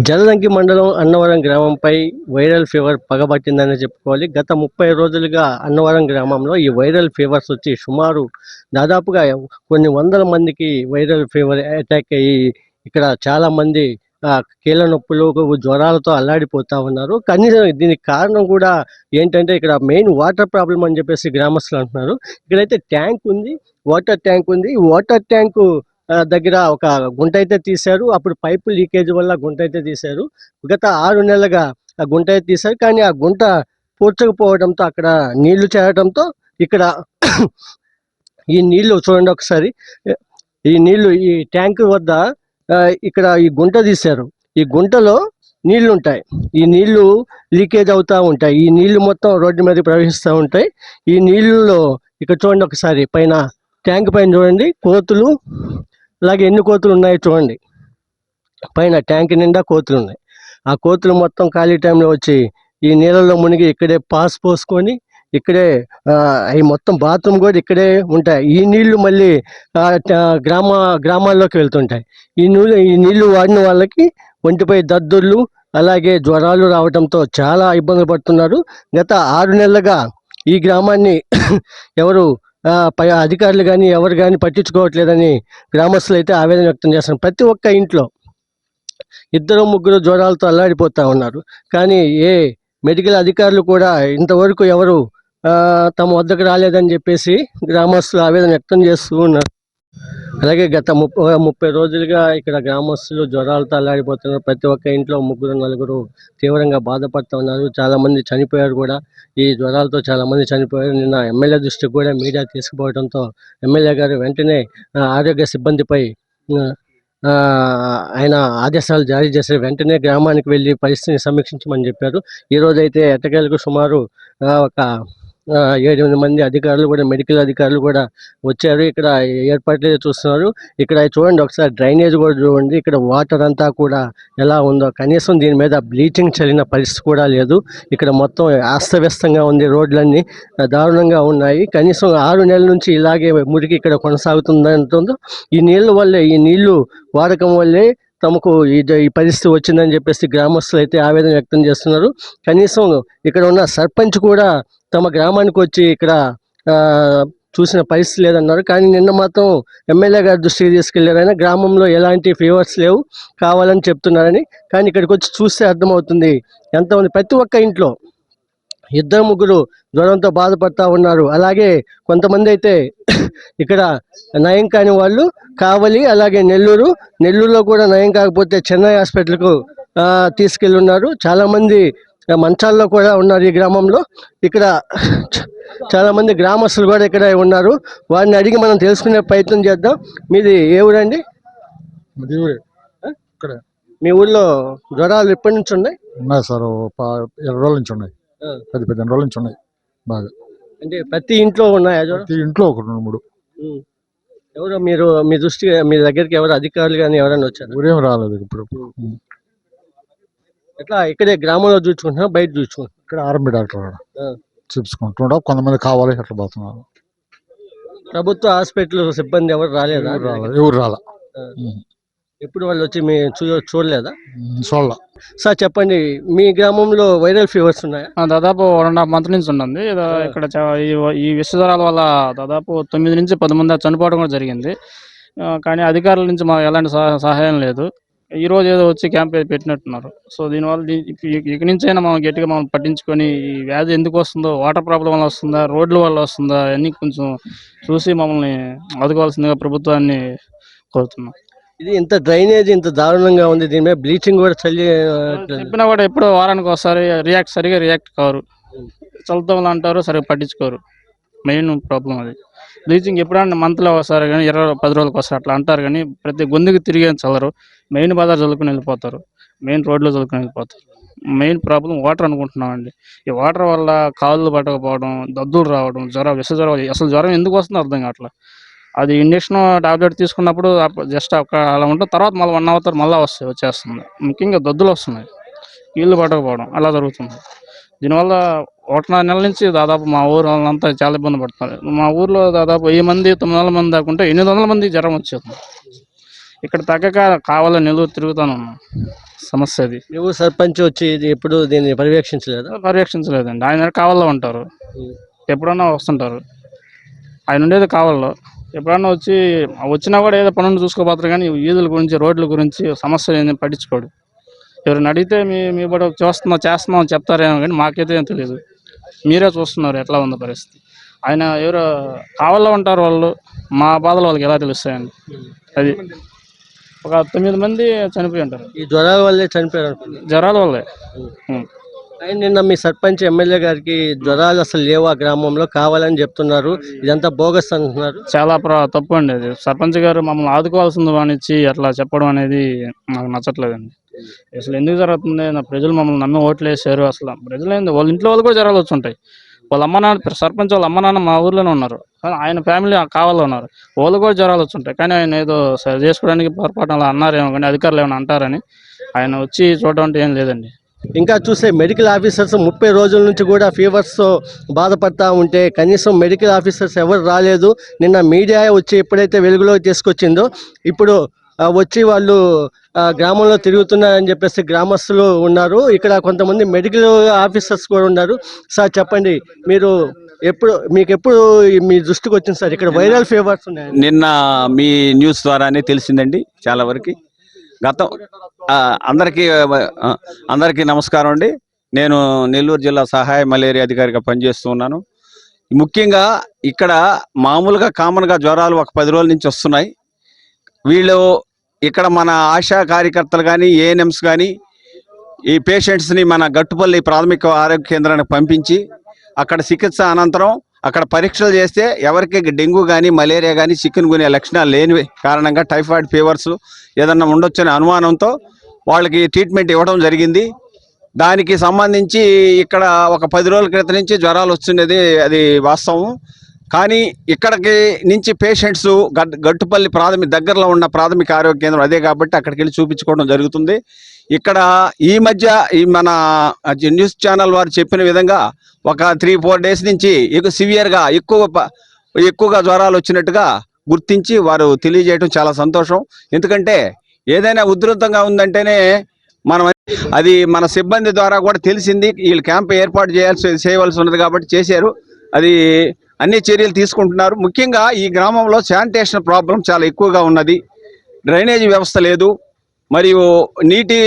జలదంకి మండలం అన్నవరం గ్రామంపై viral fever పగబట్టిందని చెప్పుకోవాలి. గత ముప్పై రోజులుగా అన్నవరం గ్రామంలో ఈ వైరల్ ఫీవర్స్ వచ్చి సుమారు దాదాపుగా కొన్ని వందల మందికి వైరల్ ఫీవర్ అటాక్ అయ్యి ఇక్కడ చాలామంది కీళ్ళ నొప్పులు జ్వరాలతో అల్లాడిపోతా ఉన్నారు. కనీసం దీనికి కారణం కూడా ఏంటంటే ఇక్కడ మెయిన్ వాటర్ ప్రాబ్లం అని చెప్పేసి గ్రామస్తులు అంటున్నారు. ఇక్కడైతే ట్యాంక్ ఉంది వాటర్ ట్యాంక్ ఉంది. ఈ వాటర్ ట్యాంకు దగ్గర ఒక గుంట అయితే తీశారు. అప్పుడు పైపు లీకేజ్ వల్ల గుంట అయితే తీశారు. గత ఆరు నెలలుగా ఆ గుంట అయితే తీశారు. కానీ ఆ గుంట పూడ్చకపోవడంతో అక్కడ నీళ్ళు చేరడంతో ఇక్కడ ఈ నీళ్ళు చూడండి ఒకసారి. ఈ నీళ్ళు ఈ ట్యాంక్ వద్ద ఇక్కడ ఈ గుంట తీశారు. ఈ గుంటలో నీళ్ళు ఉంటాయి ఈ నీళ్ళు లీకేజ్ అవుతూ ఉంటాయి. ఈ నీళ్ళు మొత్తం రోడ్డు మీద ప్రవహిస్తూ ఉంటాయి. ఈ నీళ్ళలో ఇక్కడ చూడండి ఒకసారి పైన ట్యాంక్ పైన చూడండి కోతులు అలాగే ఎన్ని కోతులు ఉన్నాయో చూడండి. పైన ట్యాంక్ నిండా కోతులు ఉన్నాయి. ఆ కోతులు మొత్తం ఖాళీ టైంలో వచ్చి ఈ నీళ్ళలో మునిగి ఇక్కడే పాస్ పోసుకొని ఇక్కడే ఈ అవి మొత్తం బాత్రూమ్ కూడా ఇక్కడే ఉంటాయి. ఈ నీళ్ళు మళ్ళీ గ్రామ గ్రామాల్లోకి వెళ్తుంటాయి. ఈ నీళ్ళు ఈ నీళ్ళు వాడిన వాళ్ళకి ఒంటిపై దద్దుర్లు అలాగే జ్వరాలు రావడంతో చాలా ఇబ్బందులు పడుతున్నారు. గత ఆరు నెలలుగా ఈ గ్రామాన్ని ఎవరు పై అధికారులు కానీ ఎవరు కానీ పట్టించుకోవట్లేదని గ్రామస్తులు అయితే ఆవేదన వ్యక్తం చేస్తున్నారు. ప్రతి ఒక్క ఇంట్లో ఇద్దరు ముగ్గురు జ్వరాలతో అల్లాడిపోతూ ఉన్నారు. కానీ ఏ మెడికల్ అధికారులు కూడా ఇంతవరకు ఎవరు తమ వద్దకు రాలేదని చెప్పేసి గ్రామస్తులు ఆవేదన వ్యక్తం చేస్తూ ఉన్నారు. అలాగే గత ముప్పై ముప్పై రోజులుగా ఇక్కడ గ్రామస్తులు జ్వరాలతో అల్లాడిపోతున్నారు ప్రతి ఒక్క ఇంట్లో ముగ్గురు నలుగురు తీవ్రంగా బాధపడుతూ ఉన్నారు చాలామంది చనిపోయారు కూడా. ఈ జ్వరాలతో చాలామంది చనిపోయారు. నిన్న ఎమ్మెల్యే దృష్టికి కూడా మీడియా తీసుకుపోవడంతో ఎమ్మెల్యే గారు వెంటనే ఆరోగ్య సిబ్బందిపై ఆయన ఆదేశాలు జారీ చేశారు వెంటనే గ్రామానికి వెళ్ళి పరిస్థితిని సమీక్షించమని చెప్పారు. ఈరోజైతే అయితే ఎట్టకేలకు సుమారు ఒక ఏడు మంది అధికారులు కూడా మెడికల్ అధికారులు కూడా వచ్చారు. ఇక్కడ ఏర్పాట్లు చూస్తున్నారు. ఇక్కడ చూడండి ఒకసారి డ్రైనేజ్ కూడా చూడండి. ఇక్కడ వాటర్ అంతా కూడా ఎలా ఉందో. కనీసం దీని మీద బ్లీచింగ్ చల్లిన పరిస్థితి కూడా లేదు. ఇక్కడ మొత్తం అస్తవ్యస్తంగా ఉంది. రోడ్లన్నీ దారుణంగా ఉన్నాయి. కనీసం ఆరు నెలల నుంచి ఇలాగే మురికి ఇక్కడ కొనసాగుతుందంటుందో ఈ నీళ్ళ వల్లే ఈ నీళ్ళు వాడకం వల్లే తమకు ఈ ఈ పరిస్థితి వచ్చిందని చెప్పేసి గ్రామస్తులు అయితే ఆవేదన వ్యక్తం చేస్తున్నారు. కనీసం ఇక్కడ ఉన్న సర్పంచ్ కూడా తమ గ్రామానికి వచ్చి ఇక్కడ చూసిన పరిస్థితి లేదన్నారు. కానీ నిన్న మాత్రం ఎమ్మెల్యే గారి దృష్టికి తీసుకెళ్ళారైనా గ్రామంలో ఎలాంటి ఫీవర్స్ లేవు. కావాలని చెప్తున్నారని. కానీ ఇక్కడికి వచ్చి చూస్తే అర్థమవుతుంది. ఎంతమంది ప్రతి ఒక్క ఇంట్లో ఇద్దరు ముగ్గురు జ్వరంతో బాధపడతా ఉన్నారు. అలాగే కొంతమంది అయితే ఇక్కడ నయం కాని వాళ్ళు కావలి అలాగే నెల్లూరు. నెల్లూరులో కూడా నయం కాకపోతే చెన్నై హాస్పిటల్కు ఆ, తీసుకెళ్ళి ఉన్నారు చాలా మంది ఆ, మంచాల్లో కూడా ఉన్నారు ఈ గ్రామంలో. ఇక్కడ చ- చాలా మంది గ్రామస్తులు కూడా ఇక్కడ ఉన్నారు. వారిని అడిగి మనం తెలుసుకునే ప్రయత్నం చేద్దాం. మీది ఏ ఊరండి? మీ ఊళ్ళో జ్వరాలు ఎప్పటి నుంచి ఉన్నాయి? ఉన్నాయి సార్ ఇరవై రోజుల నుంచి ఉన్నాయి. పది పదిహేను రోజుల నుంచి ఉన్నాయి బాగా. అంటే ప్రతి ఇంట్లో ఉన్నాయా ప్రతి ఇంట్లో ఒక రెండు మూడు. ఎవరో మీరు మీ దృష్టి మీ దగ్గరికి ఎవరు అధికారులు కానీ ఎవరైనా వచ్చారు? ఊరేం రాలేదు ఇప్పుడు. ఎట్లా ఇక్కడే గ్రామంలో చూసుకుంటున్నా బయట చూసుకుంటున్నా ఇక్కడ ఆర్ఎంబి డాక్టర్ కూడా ఆ. చూపించుకుంటుండ కొంతమంది కావాలి అట్లా పోతున్నారు. ప్రభుత్వ హాస్పిటల్ సిబ్బంది ఎవరు రాలేదా? ఎవరు రాలేదు. ఎవరు రాల. ఎప్పుడు వాళ్ళు వచ్చి మీ చూ చూడలేదా? చూడాల. సార్ చెప్పండి మీ గ్రామంలో వైరల్ ఫీవర్స్ ఉన్నాయా? ఆ, దాదాపు వన్ అండ్ హాఫ్ మంత్ నుంచి ఇది ఇక్కడ చా- ఈ- ఈ వల్ల దాదాపు తొమ్మిది నుంచి పది మంది చనిపోవడం కూడా జరిగింది. ఆ, కానీ అధికారుల నుంచి మాకు ఎలాంటి సహా- సహాయం లేదు. ఈ రోజు ఏదో వచ్చి క్యాంప్ ఏదో పెట్టినట్టున్నారు. సో దీనివల్ల దీ- ఇక- ఇక నుంచి అయినా మనం గట్టిగా మనం పట్టించుకొని ఈ వ్యాధి ఎందుకు వస్తుందో వాటర్ ప్రాబ్లం వల్ల వస్తుందా రోడ్ల వల్ల వస్తుందా అన్ని కొంచెం చూసి మమ్మల్ని ఆదుకోవాల్సిందిగా ప్రభుత్వాన్ని కోరుతున్నాం. ఇది ఇంత డ్రైనేజ్ ఇంత దారుణంగా ఉంది దీని మీద బ్లీచింగ్ కూడా చల్లి చెప్పినా కూడా ఎప్పుడో వారానికి ఒకసారి రియాక్ట్ సరిగా రియాక్ట్ కారు. చల్లుతాం అంటారు సరిగా పట్టించుకోరు. మెయిన్ ప్రాబ్లం అది. బ్లీచింగ్ ఎప్పుడన్నా మంత్లో ఒకసారి కానీ ఇరవై పది రోజులకు ఒకసారి అట్లా అంటారు కానీ ప్రతి గొంతుకి తిరిగే చల్లరు. మెయిన్ బజార్ చల్లుకుని వెళ్ళిపోతారు. మెయిన్ రోడ్లో చల్లుకుని వెళ్ళిపోతారు. మెయిన్ ప్రాబ్లం వాటర్ అనుకుంటున్నామండి. ఈ వాటర్ వల్ల కాళ్ళు పట్టకపోవడం దద్దులు రావడం జ్వరం విష జ్వరం అసలు జ్వరం ఎందుకు వస్తుందో అర్థం కావట్లేదు అది ఇంజక్షన్ టాబ్లెట్ తీసుకున్నప్పుడు జస్ట్ ఒక అలా ఉంటుంది తర్వాత మళ్ళీ వన్ అవర్ మళ్ళీ వస్తాయి వచ్చేస్తుంది. ముఖ్యంగా దద్దులు వస్తున్నాయి. నీళ్ళు పట్టకపోవడం అలా జరుగుతుంది. దీనివల్ల ఒకటిన్నర నెలల నుంచి దాదాపు మా ఊరు వాళ్ళంతా చాలా ఇబ్బంది పడుతున్నారు. మా ఊర్లో దాదాపు వెయ్యి మంది తొమ్మిది వందల మంది దాకా ఉంటే ఎనిమిది వందల మంది జ్వరం వచ్చేది ఇక్కడ తగ్గక కావాలని నిలువు తిరుగుతాను. సమస్య అది. నువ్వు సర్పంచ్ వచ్చి ఇది ఎప్పుడు దీన్ని పర్యవేక్షించలేదా? పర్యవేక్షించలేదండి. ఆయన కావాలో ఉంటారు. ఎప్పుడన్నా వస్తుంటారు. ఆయన ఉండేది కావాలో ఎప్పుడన్నా వచ్చి వచ్చినా కూడా ఏదో పనులు చూసుకోపోతారు కానీ వీధుల గురించి రోడ్ల గురించి సమస్యలు ఏంది పట్టించుకోడు. ఎవరిని అడిగితే మీ మీ కూడా చూస్తున్నాం చేస్తున్నాం చెప్తారేమో కానీ మాకైతే ఏం తెలియదు మీరే చూస్తున్నారు ఎట్లా ఉందో పరిస్థితి. ఆయన ఎవరు కావాలో ఉంటారు వాళ్ళు మా బాధలు వాళ్ళకి ఎలా తెలుస్తాయండి. అది ఒక తొమ్మిది మంది చనిపోయి ఉంటారు. ఈ జ్వరాల వల్లే చనిపోయారు. జ్వరాల వల్లే. నిన్న మీ సర్పంచ్ ఎమ్మెల్యే గారికి జ్వరాలు అసలు లేవు ఆ గ్రామంలో? కావాలని చెప్తున్నారు. ఇదంతా బోగస్ అంటున్నారు. చాలా ప్ర తప్పు అండి అది. సర్పంచ్ గారు మమ్మల్ని ఆదుకోవాల్సింది వానిచ్చి అట్లా చెప్పడం అనేది నాకు నచ్చట్లేదండి. అసలు ఎందుకు జరుగుతుంది? నా ప్రజలు మమ్మల్ని నమ్మి ఓట్లు వేసారు అసలు. ప్రజలు ఏంది వాళ్ళ ఇంట్లో వాళ్ళు కూడా జ్వరాలు వచ్చుంటాయి. వాళ్ళ అమ్మ నాన్న సర్పంచ్ వాళ్ళ అమ్మ నాన్న మా ఊర్లోనే ఉన్నారు. ఆయన ఫ్యామిలీ కావాలో ఉన్నారు. వాళ్ళు కూడా జ్వరాలు వచ్చుంటాయి. కానీ ఆయన ఏదో సరి చేసుకోవడానికి పొరపాటు అలా అన్నారేమో కానీ అధికారులు ఏమైనా అంటారని ఆయన వచ్చి చూడడం అంటే ఏం లేదండి. ఇంకా చూస్తే మెడికల్ ఆఫీసర్స్ ముప్పై రోజుల నుంచి కూడా ఫీవర్స్ బాధపడతా ఉంటే కనీసం మెడికల్ ఆఫీసర్స్ ఎవరు రాలేదు. నిన్న మీడియా వచ్చి ఎప్పుడైతే వెలుగులో తీసుకొచ్చిందో ఇప్పుడు వచ్చి వాళ్ళు గ్రామంలో తిరుగుతున్నారని చెప్పేసి గ్రామస్తులు ఉన్నారు. ఇక్కడ కొంతమంది మెడికల్ ఆఫీసర్స్ కూడా ఉన్నారు. సార్ చెప్పండి మీరు ఎప్పుడు మీకు ఎప్పుడు మీ దృష్టికి వచ్చింది సార్? ఇక్కడ వైరల్ ఫీవర్స్ ఉన్నాయి నిన్న మీ న్యూస్ ద్వారానే తెలిసిందండి చాలా వరకు. గతం అందరికీ అందరికీ నమస్కారం అండి. నేను నెల్లూరు జిల్లా సహాయ మలేరియా అధికారిగా పనిచేస్తున్నాను ముఖ్యంగా ఇక్కడ మామూలుగా కామన్గా జ్వరాలు ఒక పది రోజుల నుంచి వస్తున్నాయి. వీళ్ళు ఇక్కడ మన ఆశా కార్యకర్తలు కానీ ఏఎన్ఎంస్ కానీ ఈ పేషెంట్స్ని మన గట్టుపల్లి ప్రాథమిక ఆరోగ్య కేంద్రానికి పంపించి అక్కడ చికిత్స అనంతరం అక్కడ పరీక్షలు చేస్తే ఎవరికి డెంగ్యూ కానీ మలేరియా కానీ చికెన్ గునే లక్షణాలు లేని కారణంగా టైఫాయిడ్ ఫీవర్స్ ఏదన్నా ఉండొచ్చనే అనుమానంతో వాళ్ళకి ట్రీట్మెంట్ ఇవ్వడం జరిగింది. దానికి సంబంధించి ఇక్కడ ఒక పది రోజుల క్రితం నుంచి జ్వరాలు వస్తున్నది అది వాస్తవం. కానీ ఇక్కడికి నుంచి పేషెంట్స్ గట్టుపల్లి ప్రాథమిక దగ్గరలో ఉన్న ప్రాథమిక ఆరోగ్య కేంద్రం అదే కాబట్టి అక్కడికి వెళ్ళి చూపించుకోవడం జరుగుతుంది. ఇక్కడ ఈ మధ్య ఈ మన న్యూస్ ఛానల్ వారు చెప్పిన విధంగా ఒక త్రీ ఫోర్ డేస్ నుంచి ఎక్కువ సివియర్గా ఎక్కువ ఎక్కువగా జ్వరాలు వచ్చినట్టుగా గుర్తించి వారు తెలియజేయడం చాలా సంతోషం. ఎందుకంటే ఏదైనా ఉధృతంగా ఉందంటేనే మనం అది మన సిబ్బంది ద్వారా కూడా తెలిసింది. వీళ్ళు క్యాంప్ ఏర్పాటు చేయాల్సి చేయవలసి ఉన్నది కాబట్టి చేశారు. అది అన్ని చర్యలు తీసుకుంటున్నారు. ముఖ్యంగా ఈ గ్రామంలో శానిటేషన్ ప్రాబ్లం చాలా ఎక్కువగా ఉన్నది. డ్రైనేజీ వ్యవస్థ లేదు. మరియు నీటి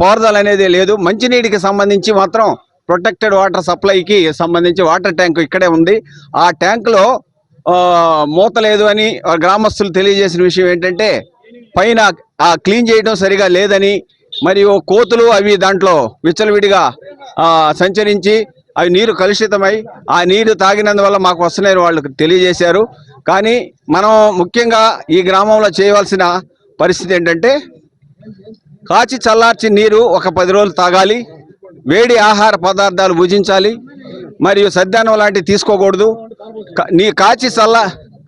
పారుదల అనేది లేదు. మంచినీటికి సంబంధించి మాత్రం ప్రొటెక్టెడ్ వాటర్ సప్లైకి సంబంధించి వాటర్ ట్యాంక్ ఇక్కడే ఉంది. ఆ ట్యాంకులో మూత లేదు అని గ్రామస్తులు తెలియజేసిన విషయం ఏంటంటే పైన ఆ క్లీన్ చేయడం సరిగా లేదని మరియు కోతులు అవి దాంట్లో విచ్చలవిడిగా సంచరించి అవి నీరు కలుషితమై ఆ నీరు తాగినందువల్ల మాకు వస్తున్నాయని వాళ్ళు తెలియజేశారు. కానీ మనం ముఖ్యంగా ఈ గ్రామంలో చేయవలసిన పరిస్థితి ఏంటంటే కాచి చల్లార్చి నీరు ఒక పది రోజులు తాగాలి వేడి ఆహార పదార్థాలు భుజించాలి మరియు సద్దానం లాంటివి తీసుకోకూడదు. నీ కాచి చల్ల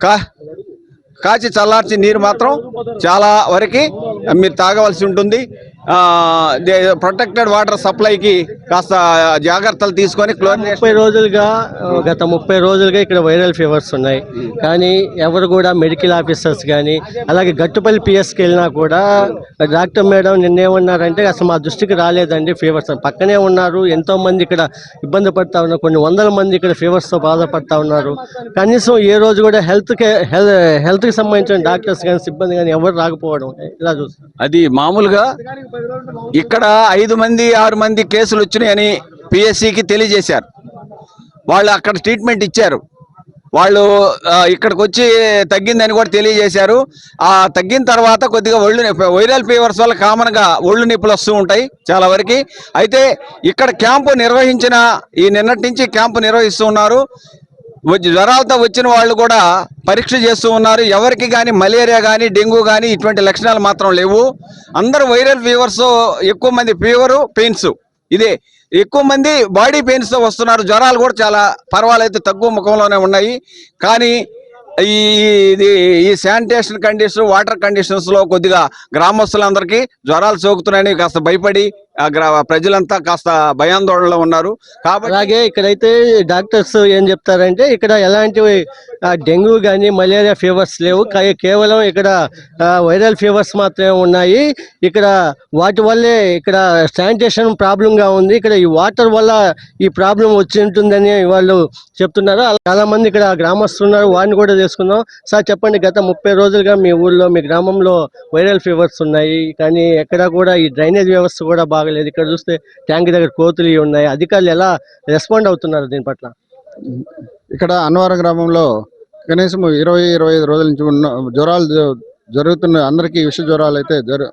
కా కాచి చల్లార్చి నీరు మాత్రం చాలా వరకు మీరు తాగవలసి ఉంటుంది. ప్రొటెక్టెడ్ వాటర్ సప్లైకి కాస్త జాగ్రత్తలు తీసుకొని ముప్పై రోజులుగా గత ముప్పై రోజులుగా ఇక్కడ వైరల్ ఫీవర్స్ ఉన్నాయి. కానీ ఎవరు కూడా మెడికల్ ఆఫీసర్స్ కానీ అలాగే గట్టుపల్లి పిఎస్కి వెళ్ళినా కూడా డాక్టర్ మేడం నిన్నేమన్నారంటే అసలు మా దృష్టికి రాలేదండి ఫీవర్స్. పక్కనే ఉన్నారు ఎంతో మంది ఇక్కడ ఇబ్బంది పడతా ఉన్నారు కొన్ని వందల మంది ఇక్కడ ఫీవర్స్తో బాధపడతా ఉన్నారు. కనీసం ఏ రోజు కూడా హెల్త్ హెల్త్ హెల్త్కి సంబంధించిన డాక్టర్స్ కానీ సిబ్బంది కానీ ఎవరు రాకపోవడం ఇలా చూస్తారు అది మామూలుగా ఇక్కడ ఐదు మంది ఆరు మంది కేసులు వచ్చినాయని పిఎస్సికి తెలియజేశారు. వాళ్ళు అక్కడ ట్రీట్మెంట్ ఇచ్చారు. వాళ్ళు ఇక్కడికి వచ్చి తగ్గిందని కూడా తెలియజేశారు. ఆ తగ్గిన తర్వాత కొద్దిగా ఒళ్ళు నొప్పి వైరల్ ఫీవర్స్ వల్ల కామన్గా ఒళ్ళు నొప్పులు వస్తూ ఉంటాయి చాలా వరకు. అయితే ఇక్కడ క్యాంపు నిర్వహించిన ఈ నిన్నటి నుంచి క్యాంపు నిర్వహిస్తూ ఉన్నారు. జ్వరాలతో వచ్చిన వాళ్ళు కూడా పరీక్ష చేస్తూ ఉన్నారు. ఎవరికి కానీ మలేరియా కానీ డెంగ్యూ కానీ ఇటువంటి లక్షణాలు మాత్రం లేవు. అందరూ వైరల్ ఫీవర్స్ ఎక్కువ మంది ఫీవరు పెయిన్స్. ఇదే ఎక్కువ మంది బాడీ పెయిన్స్తో వస్తున్నారు. జ్వరాలు కూడా చాలా పర్వాలేదు తక్కువ ముఖంలోనే ఉన్నాయి. కానీ ఈ ఇది ఈ శానిటేషన్ కండిషన్ వాటర్ కండిషన్స్లో కొద్దిగా గ్రామస్తులందరికీ జ్వరాలు సోకుతున్నాయని కాస్త భయపడి ప్రజలంతా కాస్త భయాందోళనలో ఉన్నారు. కాబట్టి అలాగే ఇక్కడైతే డాక్టర్స్ ఏం చెప్తారంటే ఇక్కడ ఎలాంటి డెంగ్యూ కానీ మలేరియా ఫీవర్స్ లేవు. కేవలం ఇక్కడ ఆ, వైరల్ ఫీవర్స్ మాత్రమే ఉన్నాయి. ఇక్కడ వాటి వల్లే ఇక్కడ శానిటేషన్ ప్రాబ్లంగా ఉంది. ఇక్కడ ఈ వాటర్ వల్ల ఈ ప్రాబ్లం వచ్చి ఉంటుందని వాళ్ళు చెప్తున్నారు. అలా చాలా మంది ఇక్కడ గ్రామస్తులు ఉన్నారు. వారిని కూడా తెలుసుకుందాం. సార్ చెప్పండి. గత ముప్పై రోజులుగా మీ ఊర్లో మీ గ్రామంలో వైరల్ ఫీవర్స్ ఉన్నాయి. కానీ ఎక్కడ కూడా ఈ డ్రైనేజ్ వ్యవస్థ కూడా బాగా బాగలేదు ఇక్కడ చూస్తే ట్యాంక్ దగ్గర కోతులు ఇవి ఉన్నాయి. అధికారులు ఎలా రెస్పాండ్ అవుతున్నారు దీని పట్ల? ఇక్కడ అన్నవరం గ్రామంలో కనీసం ఇరవై ఇరవై ఐదు రోజుల నుంచి ఉన్న జ్వరాలు జరుగుతున్న అందరికీ విష జ్వరాలు అయితే జరు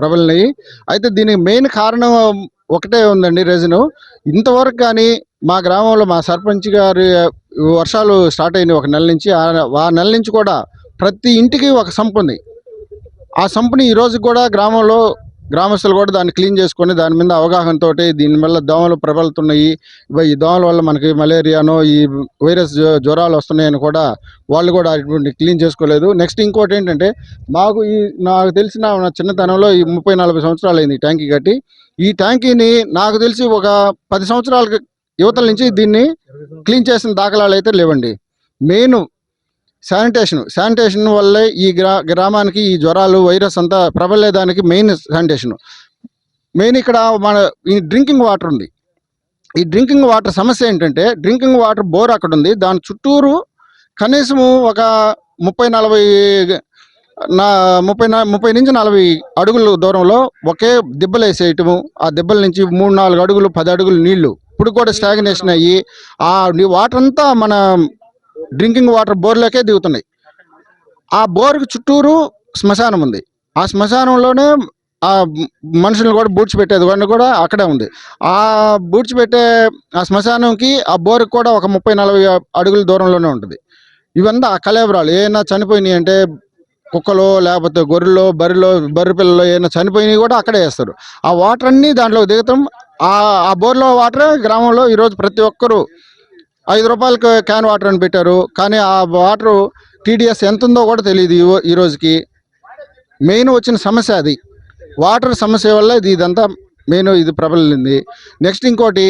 ప్రబలినాయి. అయితే దీనికి మెయిన్ కారణం ఒకటే ఉందండి రీజను. ఇంతవరకు కానీ మా గ్రామంలో మా సర్పంచ్ గారి వర్షాలు స్టార్ట్ అయినాయి ఒక నెల నుంచి. ఆ- నెల నుంచి కూడా ప్రతి ఇంటికి ఒక సంపు ఉంది. ఆ సంపుని ఈరోజు కూడా గ్రామంలో గ్రామస్తులు కూడా దాన్ని క్లీన్ చేసుకొని దాని మీద అవగాహనతో దీని వల్ల దోమలు ప్రబలుతున్నాయి. ఈ దోమల వల్ల మనకి మలేరియానో ఈ వైరస్ జ్వ- జ్వరాలు వస్తున్నాయని కూడా వాళ్ళు కూడా అటువంటి క్లీన్ చేసుకోలేదు. నెక్స్ట్ ఇంకోటి ఏంటంటే మాకు ఈ నాకు తెలిసిన నా చిన్నతనంలో ఈ ముప్పై నలభై సంవత్సరాలు అయింది ఈ ట్యాంకీ కట్టి. ఈ ట్యాంకీని నాకు తెలిసి ఒక పది సంవత్సరాల యువతల నుంచి దీన్ని క్లీన్ చేసిన దాఖలాలు అయితే లేవండి. మెయిన్ శానిటేషన్ శానిటేషన్ వల్లే ఈ గ్రా గ్రామానికి ఈ జ్వరాలు వైరస్ అంతా ప్రబలేదానికి మెయిన్ శానిటేషన్. మెయిన్ ఇక్కడ మన ఈ డ్రింకింగ్ వాటర్ ఉంది. ఈ డ్రింకింగ్ వాటర్ సమస్య ఏంటంటే డ్రింకింగ్ వాటర్ బోర్ అక్కడ ఉంది దాని చుట్టూరు కనీసము ఒక ముప్పై నలభై నా ముప్పై ముప్పై నుంచి నలభై అడుగుల దూరంలో ఒకే దిబ్బలు వేసేయటము ఆ దిబ్బల నుంచి మూడు నాలుగు అడుగులు పది అడుగులు నీళ్ళు. ఇప్పుడు కూడా స్టాగ్నేషన్ అయ్యి ఆ వాటర్ అంతా మన డ్రింకింగ్ వాటర్ బోర్లోకే దిగుతున్నాయి. ఆ బోర్కి చుట్టూరు శ్మశానం ఉంది. ఆ శ్మశానంలోనే ఆ మనుషులు కూడా బూడ్చి పెట్టేది కూడా కూడా అక్కడే ఉంది. ఆ బూడ్చి పెట్టే ఆ శ్మశానంకి ఆ బోర్కి కూడా ఒక ముప్పై నలభై అడుగుల దూరంలోనే ఉంటుంది. ఇవంతా ఆ కలేబరాలు ఏమైనా చనిపోయినాయి అంటే కుక్కలో లేకపోతే గొర్రెలో బర్రెలో బర్రె పిల్లలు ఏమైనా చనిపోయినాయి కూడా అక్కడే వేస్తారు. ఆ వాటర్ అన్నీ దాంట్లో దిగుతాం ఆ ఆ బోర్లో వాటర్ గ్రామంలో ఈరోజు ప్రతి ఒక్కరూ ఐదు రూపాయలకి క్యాన్ వాటర్ అని పెట్టారు. కానీ ఆ వాటర్ టీడీఎస్ ఎంత ఉందో కూడా తెలియదు ఈ ఈ రోజుకి. మెయిన్ వచ్చిన సమస్య అది. వాటర్ సమస్య వల్ల ఇది ఇదంతా మెయిన్ ఇది ప్రబలింది. నెక్స్ట్ ఇంకోటి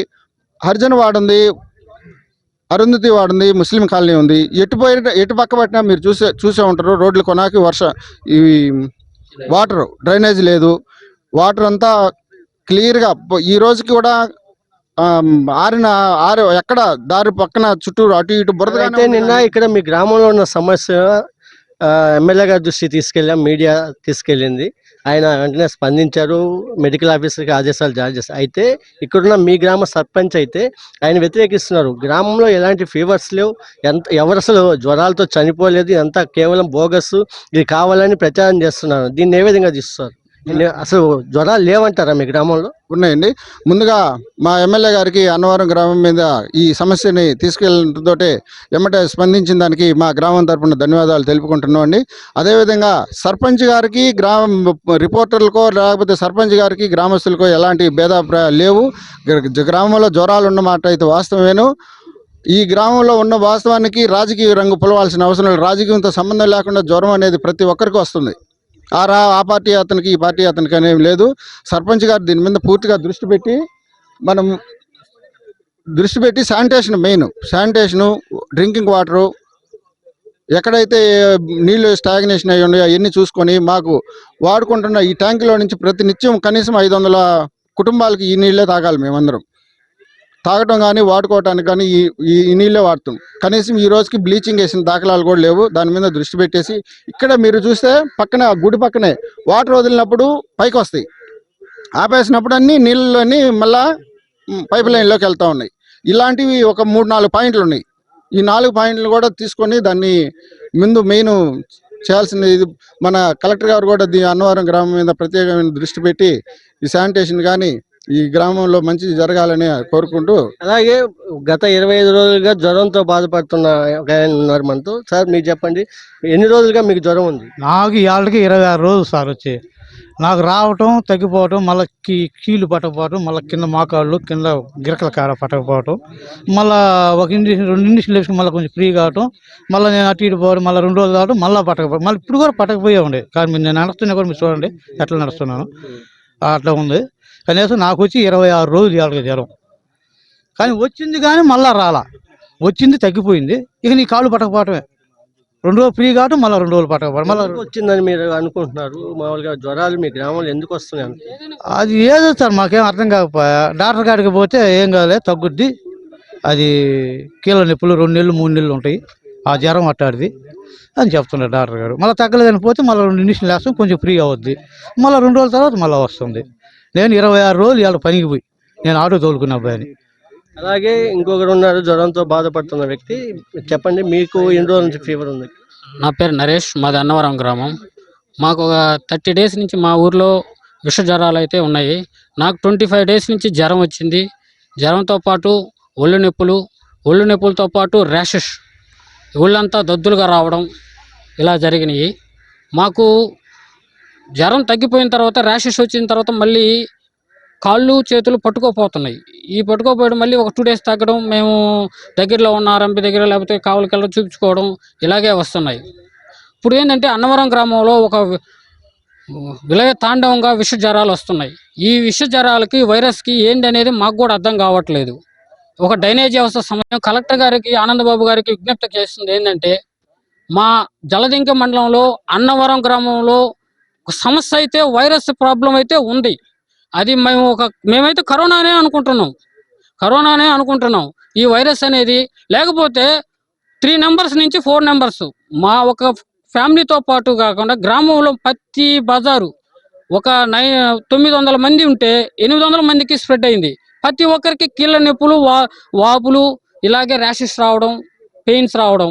హరిజన్ వాడు ఉంది అరుంధతి వాడు ఉంది ముస్లిం కాలనీ ఉంది. ఎటు పోయిన ఎటు పక్క పట్టినా మీరు చూసే చూసే ఉంటారు. రోడ్లు కొనాకి వర్ష ఈ వాటర్ డ్రైనేజ్ లేదు. వాటర్ అంతా క్లియర్గా ఈ రోజుకి కూడా ఆరిన ఆరు ఎక్కడ? దారి పక్కన చుట్టూరు అటు ఇటు బురద అయితే నిన్న ఇక్కడ మీ గ్రామంలో ఉన్న సమస్య ఎమ్మెల్యే గారి దృష్టి తీసుకెళ్ళాం మీడియా తీసుకెళ్ళింది. ఆయన వెంటనే స్పందించారు మెడికల్ ఆఫీసర్కి ఆదేశాలు జారీ చేశారు. అయితే ఇక్కడున్న మీ గ్రామ సర్పంచ్ అయితే ఆయన వ్యతిరేకిస్తున్నారు. గ్రామంలో ఎలాంటి ఫీవర్స్ లేవు ఎంత ఎవరు అసలు జ్వరాలతో చనిపోలేదు ఇదంతా కేవలం బోగస్ ఇది కావాలని ప్రచారం చేస్తున్నారు. దీన్ని ఏ విధంగా తీస్తారు అసలు జ్వరాలు లేవంటారా మీ గ్రామంలో? ఉన్నాయండి. ముందుగా మా ఎమ్మెల్యే గారికి అన్నవరం గ్రామం మీద ఈ సమస్యని తీసుకెళ్ళడంతో ఎమ్మటే స్పందించిన దానికి మా గ్రామం తరపున ధన్యవాదాలు తెలుపుకుంటున్నాం అండి అదేవిధంగా సర్పంచ్ గారికి గ్రామ రిపోర్టర్లకో లేకపోతే సర్పంచ్ గారికి గ్రామస్తులకో ఎలాంటి భేదాభిప్రాయాలు లేవు. గ్రామంలో జ్వరాలు ఉన్నమాట అయితే వాస్తవమేను. ఈ గ్రామంలో ఉన్న వాస్తవానికి రాజకీయ రంగు పులవాల్సిన అవసరం లేదు. రాజకీయంతో సంబంధం లేకుండా జ్వరం అనేది ప్రతి ఒక్కరికి వస్తుంది. ఆ రా ఆ పార్టీ అతనికి ఈ పార్టీ అతనికి అనేవి లేదు. సర్పంచ్ గారు దీని మీద పూర్తిగా దృష్టి పెట్టి మనం దృష్టి పెట్టి sanitation main. Sanitation drinking water ఎక్కడైతే నీళ్ళు స్టాగ్నేషన్ అయ్యి ఉన్నాయో అవన్నీ చూసుకొని మాకు వాడుకుంటున్న ఈ ట్యాంకులో నుంచి ప్రతి నిత్యం కనీసం ఐదు వందల కుటుంబాలకి ఈ నీళ్ళే తాగాలి మేమందరం. తాగటం కానీ వాడుకోవటానికి కానీ ఈ ఈ నీళ్ళే వాడుతాం. కనీసం ఈ రోజుకి బ్లీచింగ్ వేసిన దాఖలాలు కూడా లేవు. దాని మీద దృష్టి పెట్టేసి ఇక్కడ మీరు చూస్తే పక్కన గుడి పక్కనే వాటర్ వదిలినప్పుడు పైకి వస్తాయి. ఆపేసినప్పుడు అన్నీ నీళ్ళని మళ్ళా పైప్ లైన్లోకి వెళ్తూ ఉన్నాయి. ఇలాంటివి ఒక మూడు నాలుగు పాయింట్లు ఉన్నాయి. ఈ నాలుగు పాయింట్లు కూడా తీసుకొని దాన్ని ముందు మెయిన్ చేయాల్సింది ఇది. మన కలెక్టర్ గారు కూడా దీ అన్నవరం గ్రామం మీద ప్రత్యేకమైన దృష్టి పెట్టి ఈ శానిటేషన్ కానీ ఈ గ్రామంలో మంచి జరగాలని కోరుకుంటూ అలాగే గత ఇరవై ఐదు రోజులుగా జ్వరంతో బాధపడుతున్న ఒక ఆయన ఉన్నారు మనతో. సార్ మీరు చెప్పండి ఎన్ని రోజులుగా మీకు జ్వరం ఉంది? నాకు ఇవాళకి ఇరవై ఆరు రోజులు సార్ వచ్చి నాకు రావటం తగ్గిపోవటం మళ్ళీ కీ కీళ్ళు పట్టకపోవటం మళ్ళీ కింద మోకాళ్ళు కింద గిరకల కాడ పట్టకపోవటం మళ్ళీ ఒక ఇంజక్షన్ రెండు ఇంజక్షన్ వేసుకుని మళ్ళీ కొంచెం ఫ్రీ కావటం మళ్ళీ నేను అటు ఇటు పోవడం మళ్ళీ రెండు రోజులు కావడం మళ్ళీ పట్టకపోవడం మళ్ళీ ఇప్పుడు కూడా పట్టకపోయే ఉండే. కానీ మీరు నేను నడుస్తున్నా కూడా మీరు చూడండి ఎట్లా నడుస్తున్నాను. అట్లా ఉంది. కనీసం నాకు వచ్చి ఇరవై ఆరు రోజులు ఇవాళ జ్వరం. కానీ వచ్చింది కానీ మళ్ళా రాలా. వచ్చింది తగ్గిపోయింది. ఇక నీ కాళ్ళు పట్టకపోవటమే. రెండు రోజులు ఫ్రీ కావటం మళ్ళీ రెండు రోజులు పట్టకపోవడం మళ్ళీ వచ్చిందని మీరు అనుకుంటున్నారు? మామూలుగా జ్వరాలు మీ గ్రామంలో ఎందుకు వస్తున్నాయి? అది ఏదో సార్ మాకేం అర్థం కాకపోయా. డాక్టర్ కాడికి పోతే ఏం కాలే తగ్గుద్ది. అది కీళ్ళ నొప్పులు రెండు నెలలు మూడు నెలలు ఉంటాయి. ఆ జ్వరం అట్టాడిది అని చెప్తున్నాడు డాక్టర్ గారు. మళ్ళీ తగ్గలేదని పోతే మళ్ళీ రెండు నిమిషాలు వేస్తాం కొంచెం ఫ్రీ అవుద్ది. మళ్ళీ రెండు రోజుల తర్వాత మళ్ళీ వస్తుంది. నేను ఇరవై ఆరు రోజులు ఇవాళ పనికి పోయి నేను ఆటో తోలుకున్న అబ్బాయిని అలాగే ఇంకొకరు ఉన్నారు జ్వరంతో బాధపడుతున్న వ్యక్తి. చెప్పండి మీకు ఎన్ని రోజుల నుంచి ఫీవర్ ఉంది? నా పేరు నరేష్ మాది అన్నవరం గ్రామం. మాకు ఒక థర్టీ డేస్ నుంచి మా ఊర్లో విష జ్వరాలు అయితే ఉన్నాయి. నాకు ట్వంటీ ఫైవ్ డేస్ నుంచి జ్వరం వచ్చింది. జ్వరంతో పాటు ఒళ్ళు నొప్పులు ఒళ్ళు నొప్పులతో పాటు ర్యాషెస్ ఒళ్ళంతా దద్దులుగా రావడం ఇలా జరిగినాయి. మాకు జ్వరం తగ్గిపోయిన తర్వాత ర్యాషెస్ వచ్చిన తర్వాత మళ్ళీ కాళ్ళు చేతులు పట్టుకోపోతున్నాయి. ఈ పట్టుకోపోయడం మళ్ళీ ఒక టూ డేస్ తగ్గడం మేము దగ్గరలో ఉన్న ఆర్ఎంపి దగ్గర లేకపోతే కావులకి చూపించుకోవడం ఇలాగే వస్తున్నాయి. ఇప్పుడు ఏంటంటే అన్నవరం గ్రామంలో ఒక విలయ తాండవంగా విష జ్వరాలు వస్తున్నాయి. ఈ విష జ్వరాలకి వైరస్కి ఏంటి అనేది మాకు కూడా అర్థం కావట్లేదు. ఒక డ్రైనేజ్ వ్యవస్థ సమయం కలెక్టర్ గారికి ఆనందబాబు గారికి విజ్ఞప్తి చేస్తుంది ఏంటంటే మా జలదింక మండలంలో అన్నవరం గ్రామంలో ఒక సమస్య అయితే వైరస్ ప్రాబ్లం అయితే ఉంది. అది మేము ఒక మేమైతే కరోనానే అనుకుంటున్నాం. కరోనానే అనుకుంటున్నాం. ఈ వైరస్ అనేది లేకపోతే త్రీ నెంబర్స్ నుంచి ఫోర్ నెంబర్స్. మా ఒక ఫ్యామిలీతో పాటు కాకుండా గ్రామంలో ప్రతి బజారు ఒక నై తొమ్మిది వందల మంది ఉంటే ఎనిమిది వందల మందికి స్ప్రెడ్ అయింది. ప్రతి ఒక్కరికి కీళ్ళ నొప్పులు వా వాపులు ఇలాగే ర్యాషెస్ రావడం పెయిన్స్ రావడం.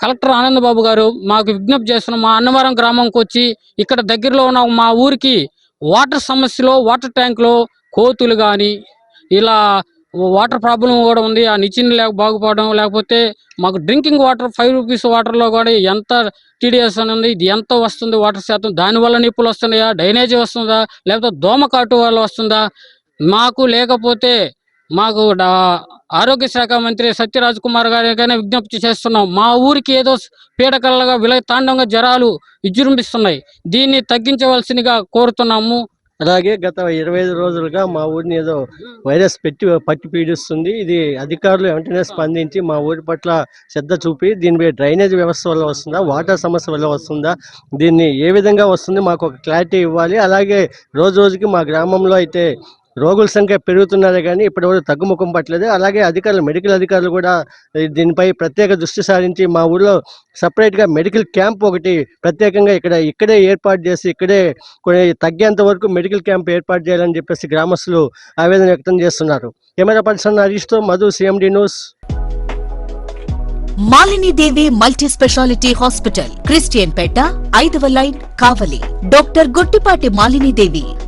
కలెక్టర్ ఆనందబాబు గారు మాకు విజ్ఞప్తి చేస్తున్నాం మా అన్నవరం గ్రామంకి వచ్చి ఇక్కడ దగ్గరలో ఉన్న మా ఊరికి వాటర్ సమస్యలో వాటర్ ట్యాంక్లో కోతులు కానీ ఇలా వాటర్ ప్రాబ్లం కూడా ఉంది. ఆ నిచ్చిన లేక బాగుపడడం లేకపోతే మాకు డ్రింకింగ్ వాటర్ ఫైవ్ రూపీస్ వాటర్లో కూడా ఎంత టీడీఎస్ అని ఉంది ఇది ఎంత వస్తుంది వాటర్ శాతం దానివల్ల నిప్పులు వస్తున్నాయా డ్రైనేజీ వస్తుందా లేకపోతే దోమకాటు వల్ల వస్తుందా? మాకు లేకపోతే మాకు ఆరోగ్య శాఖ మంత్రి సత్యరాజ్ కుమార్ గారికైనా విజ్ఞప్తి చేస్తున్నాం. మా ఊరికి ఏదో పీడకలగా విలతాండంగా జ్వరాలు విజృంభిస్తున్నాయి. దీన్ని తగ్గించవలసిందిగా కోరుతున్నాము. అలాగే గత ఇరవై ఐదు రోజులుగా మా ఊరిని ఏదో వైరస్ పెట్టి పట్టి పీడిస్తుంది. ఇది అధికారులు వెంటనే స్పందించి మా ఊరి పట్ల శ్రద్ధ చూపి దీనిపై డ్రైనేజ్ వ్యవస్థ వల్ల వస్తుందా వాటర్ సమస్య వల్ల వస్తుందా దీన్ని ఏ విధంగా వస్తుంది మాకు ఒక క్లారిటీ ఇవ్వాలి. అలాగే రోజు రోజుకి మా గ్రామంలో అయితే రోగుల సంఖ్య పెరుగుతున్నదే కానీ ఇప్పటివరకు తగ్గుముఖం పట్టలేదు. అలాగే అధికారులు మెడికల్ అధికారులు కూడా దీనిపై ప్రత్యేక దృష్టి సారించి మా ఊళ్ళో సపరేట్గా మెడికల్ క్యాంప్ ఒకటి ప్రత్యేకంగా ఇక్కడ ఇక్కడే ఏర్పాటు చేసి ఇక్కడే కొన్ని తగ్గేంత వరకు మెడికల్ క్యాంప్ ఏర్పాటు చేయాలని చెప్పేసి గ్రామస్తులు ఆవేదన వ్యక్తం చేస్తున్నారు. Camera person హరీష్తో Madhu CMD news Malini Devi multi speciality hospital Christian Peta ఐదవ line Kavali. Doctor Guttipati Malini Devi.